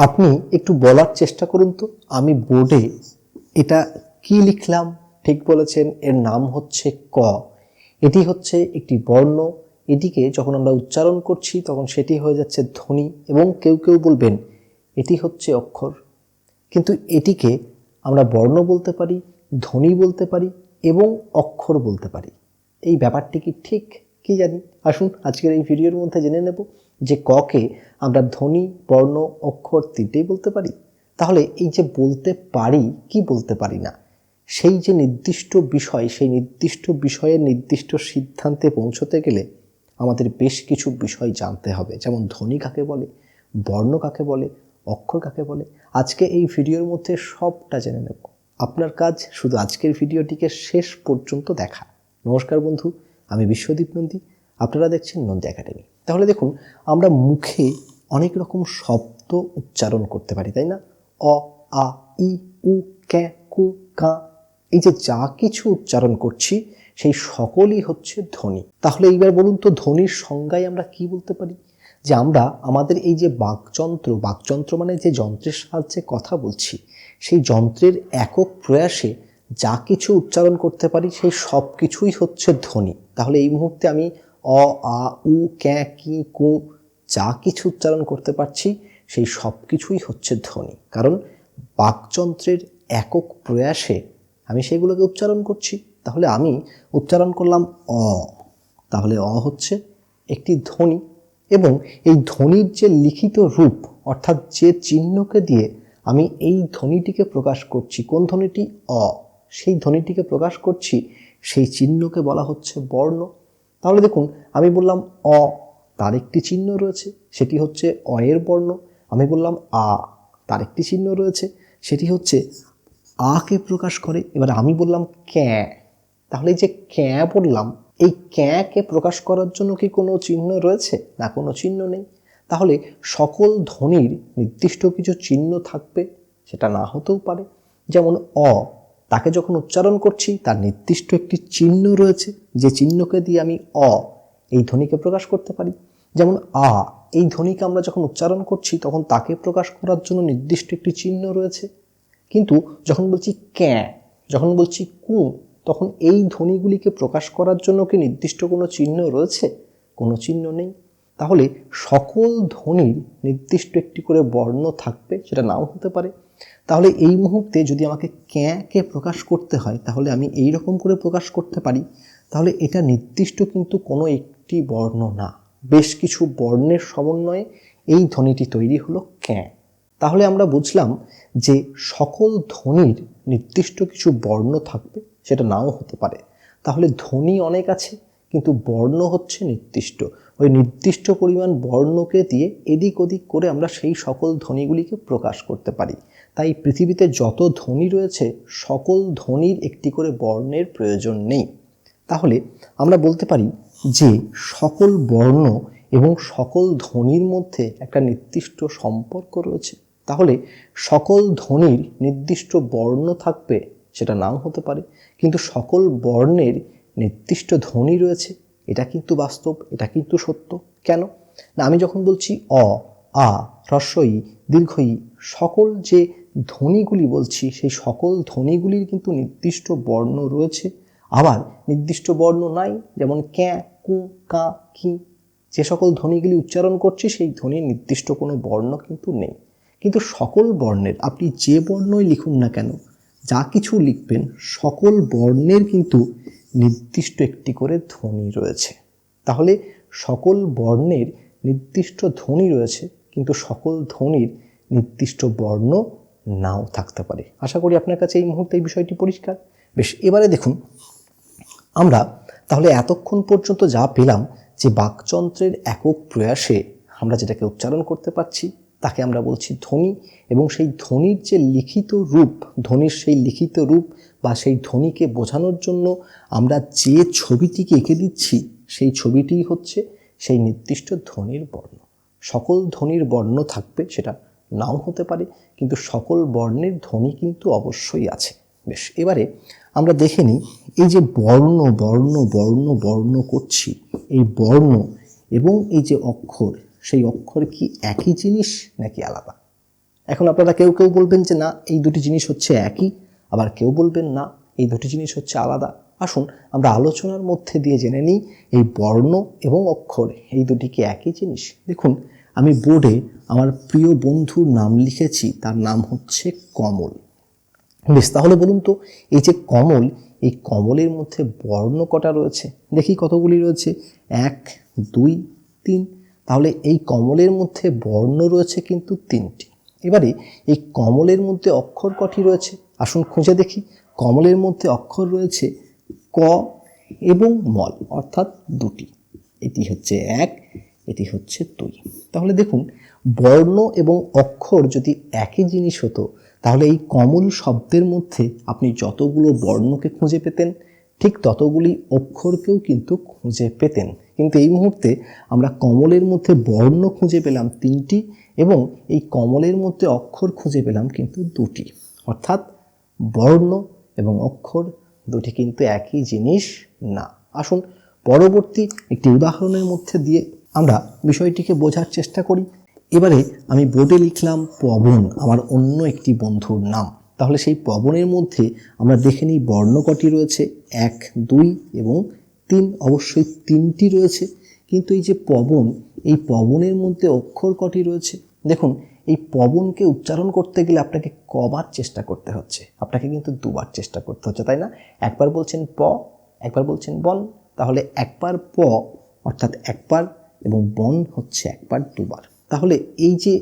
আপনি একটু বলার চেষ্টা করুন তো। আমি বোর্ডে এটা কি লিখলাম? ঠিক বলেছেন, এর নাম হচ্ছে ক। এটি হচ্ছে একটি বর্ণ। এটিকে যখন আমরা উচ্চারণ করছি, তখন সেটি হয়ে যাচ্ছে ধ্বনি এবং কেউ কেউ বলবেন, এটি হচ্ছে অক্ষর। কিন্তু এটিকে আমরা বর্ণ বলতে পারি, ধ্বনি বলতে পারি এবং অক্ষর বলতে পারি। এই ব্যাপারটি কি ঠিক? কি জানি? আসুন, আজকের এই ভিডিওর মধ্যে জেনে নেব যে ককে আমরা ধ্বনি, বর্ণ, অক্ষর তিনটেই বলতে পারি। তাহলে এই যে বলতে পারি, কি বলতে পারি না? সেই যে নির্দিষ্ট বিষয়, সেই নির্দিষ্ট বিষয়ের নির্দিষ্ট সিদ্ধান্তে পৌঁছতে গেলে আমাদের বেশ কিছু বিষয় জানতে হবে। যেমন ধ্বনি কাকে বলে, বর্ণ কাকে বলে, অক্ষর কাকে বলে। আজকে এই ভিডিওর মধ্যে সবটা জেনে নেব। আপনার কাজ শুধু আজকের ভিডিওটিকে শেষ পর্যন্ত দেখা। নমস্কার বন্ধু। আমি বিশ্বদীপ নন্দী, আপনারা দেখছেন নন্দী একাডেমি। তাহলে দেখুন, আমরা মুখে অনেক রকম শব্দ উচ্চারণ করতে পারি, তাই না? অ, আ, ই, উ, ক্যা, কু, কা, এই যে যা কিছু উচ্চারণ করছি, সেই সকলই হচ্ছে ধ্বনি। তাহলে এইবার বলুন তো, ধ্বনির সংজ্ঞায় আমরা কি বলতে পারি? যে আমরা আমাদের এই যে বাকযন্ত্র বাকযন্ত্র মানে যে যন্ত্রের সাহায্যে কথা বলছি, সেই যন্ত্রের একক প্রয়াসে যা কিছু উচ্চারণ করতে পারি, সেই সব কিছুই হচ্ছে ধ্বনি। তাহলে এই মুহূর্তে আমি অ, আ, উ, ক্যা, কি, কু যা কিছু উচ্চারণ করতে পারছি, সেই সব কিছুই হচ্ছে ধ্বনি। কারণ বাকযন্ত্রের একক প্রয়াসে আমি সেগুলোকে উচ্চারণ করছি। তাহলে আমি উচ্চারণ করলাম অ। তাহলে অ হচ্ছে একটি ধ্বনি এবং এই ধ্বনির যে লিখিত রূপ, অর্থাৎ যে চিহ্নকে দিয়ে আমি এই ধ্বনিটিকে প্রকাশ করছি, কোন ধ্বনিটি অ, সেই ধ্বনিটিকে প্রকাশ করছি সেই চিহ্নকে বলা হচ্ছে বর্ণ। তাহলে দেখুন, আমি বললাম অ, তার একটি চিহ্ন রয়েছে, সেটি হচ্ছে অ এর বর্ণ। আমি বললাম আ, তার একটি চিহ্ন রয়েছে, সেটি হচ্ছে আকে প্রকাশ করে। এবার আমি বললাম ক্যাঁ। তাহলে যে ক্যাঁ বললাম, এই ক্যাঁকে প্রকাশ করার জন্য কি কোনো চিহ্ন রয়েছে? না, কোনো চিহ্ন নেই। তাহলে সকল ধ্বনির নির্দিষ্ট কিছু চিহ্ন থাকবে, সেটা না হতেও পারে। যেমন অ তাকে যখন উচ্চারণ করছি, তার নির্দিষ্ট একটি চিহ্ন রয়েছে। যে চিহ্নকে দিয়ে আমি অ, এই ধ্বনিকে প্রকাশ করতে পারি। যেমন আ, এই ধ্বনিকে আমরা যখন উচ্চারণ করছি, তখন তাকে প্রকাশ করার জন্য নির্দিষ্ট একটি চিহ্ন রয়েছে। কিন্তু যখন বলছি ক্যাঁ, যখন বলছি কু, তখন এই ধ্বনিগুলিকে প্রকাশ করার জন্য কি নির্দিষ্ট কোনো চিহ্ন রয়েছে? কোনো চিহ্ন নেই। তাহলে সকল ধ্বনির নির্দিষ্ট একটি করে বর্ণ থাকবে, সেটা নাও হতে পারে। তাহলে এই মুহূর্তে যদি আমাকে ক্যাঁকে প্রকাশ করতে হয়, তাহলে আমি এই রকম করে প্রকাশ করতে পারি। তাহলে এটা নির্দিষ্ট কিন্তু কোনো একটি বর্ণ না। বেশ কিছু বর্ণের সমন্বয়ে এই ধ্বনিটি তৈরি হলো ক্যাঁ। তাহলে আমরা বুঝলাম যে সকল ধ্বনির নির্দিষ্ট কিছু বর্ণ থাকবে, সেটা নাও হতে পারে। তাহলে ধ্বনি অনেক আছে, কিন্তু বর্ণ হচ্ছে নির্দিষ্ট। ওই নির্দিষ্ট পরিমাণ বর্ণকে দিয়ে এদিক ওদিক করে আমরা সেই সকল ধ্বনিগুলিকে প্রকাশ করতে পারি। তাই পৃথিবীতে যত ধ্বনি রয়েছে, সকল ধ্বনির একটি করে বর্ণের প্রয়োজন নেই। তাহলে আমরা বলতে পারি যে সকল বর্ণ এবং সকল ধ্বনির মধ্যে একটা নির্দিষ্ট সম্পর্ক রয়েছে। তাহলে সকল ধ্বনির নির্দিষ্ট বর্ণ থাকবে সেটা নাও হতে পারে। কিন্তু সকল বর্ণের নির্দিষ্ট ধ্বনি রয়েছে এটা কিন্তু বাস্তব, এটা কিন্তু সত্য। কেন? না, আমি যখন বলছি অ, আ হ্রস্বই দীর্ঘই সকল যে ধ্বনিগুলি বলছি, সেই সকল ধ্বনিগুলির কিন্তু নির্দিষ্ট বর্ণ রয়েছে। আবার নির্দিষ্ট বর্ণ নাই, যেমন ক্যাঁ, কু, কা, কি। যে সকল ধ্বনিগুলি উচ্চারণ করছি, সেই ধ্বনির নির্দিষ্ট কোনো বর্ণ কিন্তু নেই। কিন্তু সকল বর্ণের, আপনি যে বর্ণই লিখুন না কেন, যা কিছু লিখবেন, সকল বর্ণের কিন্তু নির্দিষ্ট একটি করে ধ্বনি রয়েছে। তাহলে সকল বর্ণের নির্দিষ্ট ধ্বনি রয়েছে, কিন্তু সকল ধ্বনির নির্দিষ্ট বর্ণ নাও থাকতে পারে। আশা করি আপনার কাছে এই মুহূর্তে এই বিষয়টি পরিষ্কার। বেশ, এবারে দেখুন, আমরা তাহলে এতক্ষণ পর্যন্ত যা পেলাম যে বাকযন্ত্রের একক প্রয়াসে আমরা যেটাকে উচ্চারণ করতে পারছি তাকে আমরা বলছি ধ্বনি এবং সেই ধ্বনির যে লিখিত রূপ ধ্বনির সেই লিখিত রূপ বা সেই ধ্বনিকে বোঝানোর জন্য আমরা যে ছবিটিকে এঁকে দিচ্ছি, সেই ছবিটিই হচ্ছে সেই নির্দিষ্ট ধ্বনির বর্ণ। সকল ধ্বনির বর্ণ থাকবে, সেটা নাও হতে পারে, কিন্তু সকল বর্ণের ধ্বনি কিন্তু অবশ্যই আছে। বেশ, এবারে আমরা দেখে নিই, এই যে বর্ণ বর্ণ বর্ণ বর্ণ করছি, এই বর্ণ এবং এই যে অক্ষর সেই অক্ষর কি একই জিনিস নাকি আলাদা? এখন আপনারা কেউ কেউ বলবেন যে না, এই দুটি জিনিস হচ্ছে একই। আবার কেউ বলবেন না, এই দুটি জিনিস হচ্ছে আলাদা। আসুন, আমরা আলোচনার মধ্যে দিয়ে জেনে নিই এই বর্ণ এবং অক্ষর, এই দুটি কি একই জিনিস? দেখুন, আমি বোর্ডে আমার প্রিয় বন্ধুর নাম লিখেছি, তার নাম হচ্ছে কমল। বেশ, তাহলে বলুন তো, এই যে কমল, এই কমলের মধ্যে বর্ণ কটা রয়েছে? দেখি কতগুলি রয়েছে। এক, দুই, তিন তাহলে এই কমলের মধ্যে বর্ণ রয়েছে কিন্তু তিনটি। এবারে এই কমলের মধ্যে অক্ষর কটি রয়েছে? আসুন খুঁজে দেখি। কমলের মধ্যে অক্ষর রয়েছে ক এবং মল, অর্থাৎ দুটি। এটি হচ্ছে এক, এটি হচ্ছে দুই। তাহলে দেখুন, বর্ণ এবং অক্ষর যদি একই জিনিস হতো, তাহলে এই কমল শব্দের মধ্যে আপনি যতগুলো বর্ণকে খুঁজে পেতেন, ঠিক ততগুলি অক্ষরকেও কিন্তু খুঁজে পেতেন। কিন্তু এই মুহূর্তে আমরা কমলের মধ্যে বর্ণ খুঁজে পেলাম তিনটি এবং এই কমলের মধ্যে অক্ষর খুঁজে পেলাম কিন্তু দুটি। অর্থাৎ বর্ণ এবং অক্ষর দুটি কিন্তু একই জিনিস না। আসুন পরবর্তী একটি উদাহরণের মধ্যে দিয়ে আমরা বিষয়টিকে বোঝার চেষ্টা করি। এবারে আমি বোর্ডে লিখলাম পবন, আমার অন্য একটি বন্ধুর নাম। তাহলে সেই পবনের মধ্যে আমরা দেখে নিই বর্ণ কটি রয়েছে। এক, দুই এবং তিন, অবশ্যই তিনটি রয়েছে। কিন্তু এই যে পবন, এই পবনের মধ্যে অক্ষর কটি রয়েছে? দেখুন, এই পবনকে উচ্চারণ করতে গেলে আপনাকে কবার চেষ্টা করতে হচ্ছে। আপনাকে কিন্তু দুবার চেষ্টা করতে হচ্ছে, তাই না? একবার বলছেন প, একবার বলছেন বন, তাহলে একবার প, অর্থাৎ একবার এবং বন হচ্ছে একবার দুবার। তাহলে এই যে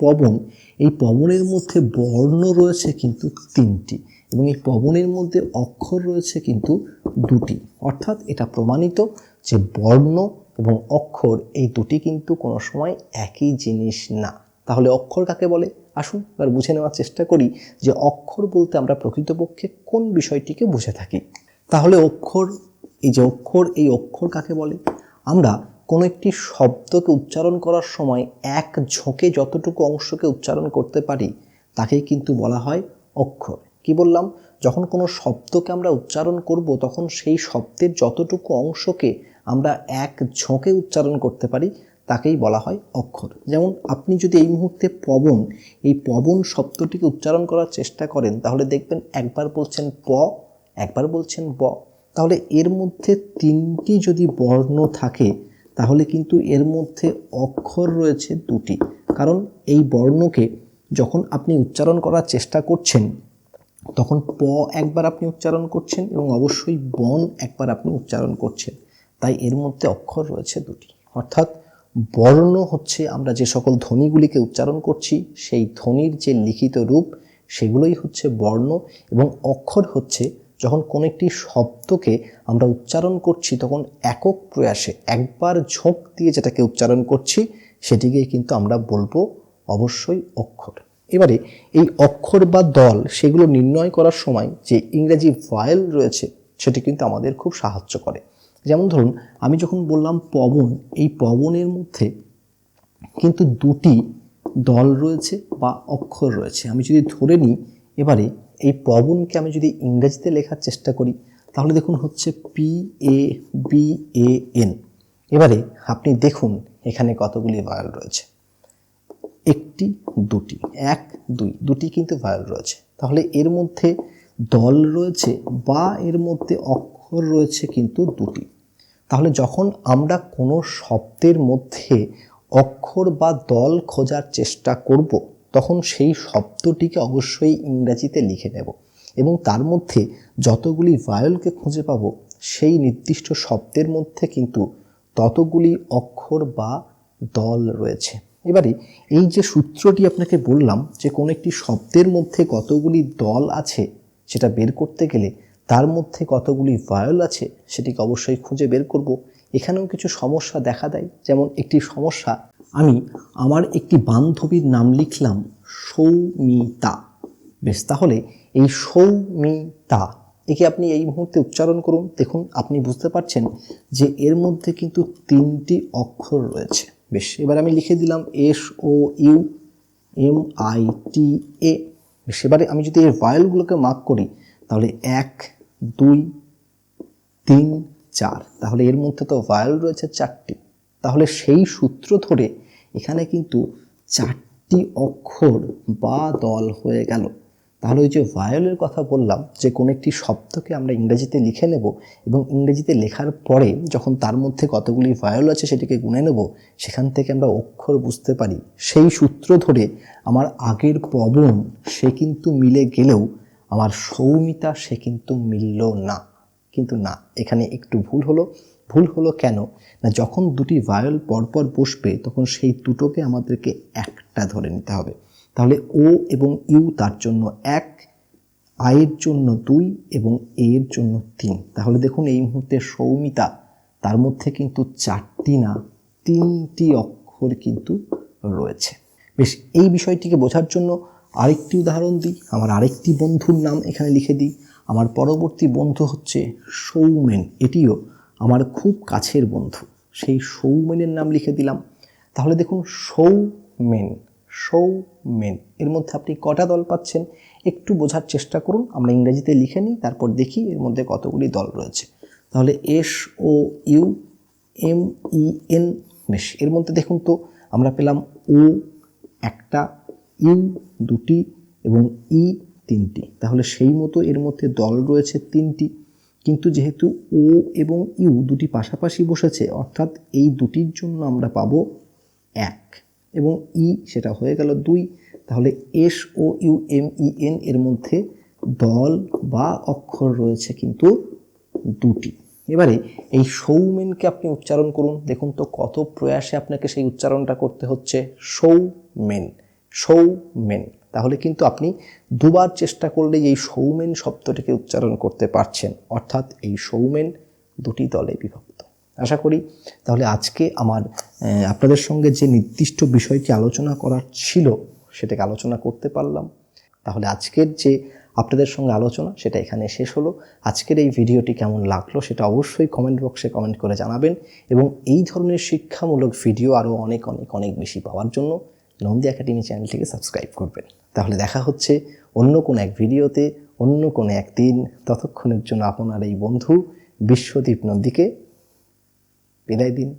পবন, এই পবনের মধ্যে বর্ণ রয়েছে কিন্তু তিনটি। এবং এই পবনের মধ্যে অক্ষর রয়েছে কিন্তু দুটি। অর্থাৎ এটা প্রমাণিত যে বর্ণ এবং অক্ষর এই দুটি কিন্তু কোনো সময় একই জিনিস না। তাহলে অক্ষর কাকে বলে? আসুন এবার বুঝে নেওয়ার চেষ্টা করি যে অক্ষর বলতে আমরা প্রকৃতপক্ষে কোন বিষয়টিকে বুঝে থাকি। তাহলে অক্ষর, এই যে অক্ষর, এই অক্ষর কাকে বলে? আমরা কোনো একটি শব্দকে উচ্চারণ করার সময় এক ঝোঁকে যতটুকু অংশকে উচ্চারণ করতে পারি, তাকেই কিন্তু বলা হয় অক্ষর। কি বললাম? যখন কোনো শব্দকে আমরা উচ্চারণ করব, তখন সেই শব্দের যতটুকু অংশকে আমরা এক ঝোঁকে উচ্চারণ করতে পারি, তাকেই বলা হয় অক্ষর। যেমন আপনি যদি এই মুহূর্তে পবন, এই পবন শব্দটিকে উচ্চারণ করার চেষ্টা করেন, তাহলে দেখবেন একবার বলছেন প, একবার বলছেন ব। তাহলে এর মধ্যে তিনটি যদি বর্ণ থাকে, তাহলে কিন্তু এর মধ্যে অক্ষর রয়েছে দুটি। কারণ এই বর্ণকে যখন আপনি উচ্চারণ করার চেষ্টা করছেন তখন প একবার আপনি উচ্চারণ করছেন এবং অবশ্যই বন একবার আপনি উচ্চারণ করছেন। তাই এর মধ্যে অক্ষর রয়েছে দুটি। অর্থাৎ বর্ণ হচ্ছে আমরা যে সকল ধ্বনিগুলিকে উচ্চারণ করছি, সেই ধ্বনির যে লিখিত রূপ, সেগুলোই হচ্ছে বর্ণ এবং অক্ষর হচ্ছে যখন কোনো একটি শব্দকে আমরা উচ্চারণ করছি, তখন একক প্রয়াসে একবার ঝোঁক দিয়ে যেটাকে উচ্চারণ করছি সেটিকে কিন্তু আমরা বলব অবশ্যই অক্ষর। এবারে এই অক্ষর বা দল সেগুলো নির্ণয় করার সময় যে ইংরেজি ভয়েল রয়েছে, সেটি কিন্তু আমাদের খুব সাহায্য করে। যেমন ধরুন, আমি যখন বললাম পবন, এই পবনের মধ্যে কিন্তু দুটি দল রয়েছে বা অক্ষর রয়েছে। আমি যদি ধরে নিই, এবারে এই পবনকে আমি যদি ইংরেজিতে লেখার চেষ্টা করি, তাহলে দেখুন হচ্ছে P A B A N এবারে আপনি দেখুন এখানে কতগুলি ভায়াল রয়েছে। একটি, দুটি, এক, দুই, দুটি কিন্তু ভায়াল রয়েছে। তাহলে এর মধ্যে দল রয়েছে বা এর মধ্যে অক্ষর রয়েছে কিন্তু দুটি। তাহলে যখন আমরা কোনো শব্দের মধ্যে অক্ষর বা দল খোঁজার চেষ্টা করব, তখন সেই শব্দটিকে অবশ্যই ইংরাজিতে লিখে নেব এবং তার মধ্যে যতগুলি ভায়োলকে খুঁজে পাবো, সেই নির্দিষ্ট শব্দের মধ্যে কিন্তু ততগুলি অক্ষর বা দল রয়েছে। এবারে এই যে সূত্রটি আপনাকে বললাম যে কোনো একটি শব্দের মধ্যে কতগুলি দল আছে সেটা বের করতে গেলে তার মধ্যে কতগুলি ভায়োল আছে সেটিকে অবশ্যই খুঁজে বের করব। এখানেও কিছু সমস্যা দেখা দেয়। যেমন একটি সমস্যা, আমি আমার একটি বান্ধবীর নাম লিখলাম সৌমিতা। বেশ, তাহলে এই সৌমিতা, একে আপনি এই মুহূর্তে উচ্চারণ করুন। দেখুন, আপনি বুঝতে পারছেন যে এর মধ্যে কিন্তু তিনটি অক্ষর রয়েছে। বেশ, এবার আমি লিখে দিলাম S O U M I T A বেশ, এবারে আমি যদি এর ভয়েলগুলোকে মার্ক করি, তাহলে এক, দুই, তিন, চার। তাহলে এর মধ্যে তো ভায়োল রয়েছে চারটি। তাহলে সেই সূত্র ধরে এখানে কিন্তু চারটি অক্ষর বা দল হয়ে গেল। তাহলে ওই যে ভায়োলের কথা বললাম, যে কোনো একটি শব্দকে আমরা ইংরেজিতে লিখে নেব এবং ইংরেজিতে লেখার পরে যখন তার মধ্যে কতগুলি ভায়োল আছে সেটিকে গুনে নেব, সেখান থেকে আমরা অক্ষর বুঝতে পারি। সেই সূত্র ধরে আমার আগের পবন সে কিন্তু মিলে গেলেও আমার সৌমিতা সে কিন্তু মিলল না। কিন্তু না, এখানে একটু ভুল হলো। ভুল হলো কেন? না, যখন দুটি ভায়োল পরপর বসবে, তখন সেই দুটোকে আমাদেরকে একটা ধরে নিতে হবে। তাহলে ও এবং ইউ তার জন্য এক, আয়ের জন্য দুই এবং এ এর জন্য তিন। তাহলে দেখুন এই মুহূর্তে সৌমিতা তার মধ্যে কিন্তু চারটি না, তিনটি অক্ষর কিন্তু রয়েছে। বেশ, এই বিষয়টিকে বোঝার জন্য আরেকটি উদাহরণ দিই। আমার আরেকটি বন্ধুর নাম এখানে লিখে দিই। আমার পরবর্তী বন্ধু হচ্ছে সৌমেন। এটিও আমার খুব কাছের বন্ধু। সেই সৌমেনের নাম লিখে দিলাম। তাহলে দেখুন সৌমেন। সৌমেন এর মধ্যে আপনি কটা দল পাচ্ছেন একটু বোঝার চেষ্টা করুন। আমরা ইংরেজিতে লিখে নিই, তারপর দেখি এর মধ্যে কতগুলি দল রয়েছে। তাহলে S O U M E N বেশ এর মধ্যে দেখুন তো, আমরা পেলাম ও একটা ইউ দুটি এবং ই তিনটি। তাহলে সেই মতো এর মধ্যে দল রয়েছে তিনটি। কিন্তু যেহেতু ও এবং ইউ দুটি পাশাপাশি বসেছে, অর্থাৎ এই দুটির জন্য আমরা পাবো এক। এবং ই সেটা হয়ে গেল দুই। তাহলে S O U M E N এর মধ্যে দল বা অক্ষর রয়েছে কিন্তু দুটি। এবারে এই সৌমেনকে আপনি উচ্চারণ করুন। দেখুন তো কত প্রয়াসে আপনাকে সেই উচ্চারণটা করতে হচ্ছে। সৌমেন সৌমেন। তাহলে কিন্তু আপনি দুবার চেষ্টা করলে এই সৌমেন শব্দটিকে উচ্চারণ করতে পারছেন। অর্থাৎ এই সৌমেন দুটি দলে বিভক্ত। আশা করি। তাহলে আজকে আমার আপনাদের সঙ্গে যে নির্দিষ্ট বিষয়টি আলোচনা করার ছিল, সেটাকে আলোচনা করতে পারলাম। তাহলে আজকের যে আপনাদের সঙ্গে আলোচনা, সেটা এখানে শেষ হলো। আজকের এই ভিডিওটি কেমন লাগল, সেটা অবশ্যই কমেন্ট বক্সে কমেন্ট করে জানাবেন। এবং এই ধরনের শিক্ষামূলক ভিডিও আরও অনেক অনেক অনেক বেশি পাওয়ার জন্য নন্দী একাডেমি চ্যানেলটিকে সাবস্ক্রাইব করবেন। তাহলে দেখা হচ্ছে অন্য কোনো এক ভিডিওতে, অন্য কোনো একদিন ততক্ষণের জন্য আপনার এই বন্ধু বিশ্বদীপ নন্দীকে বিদায় দিন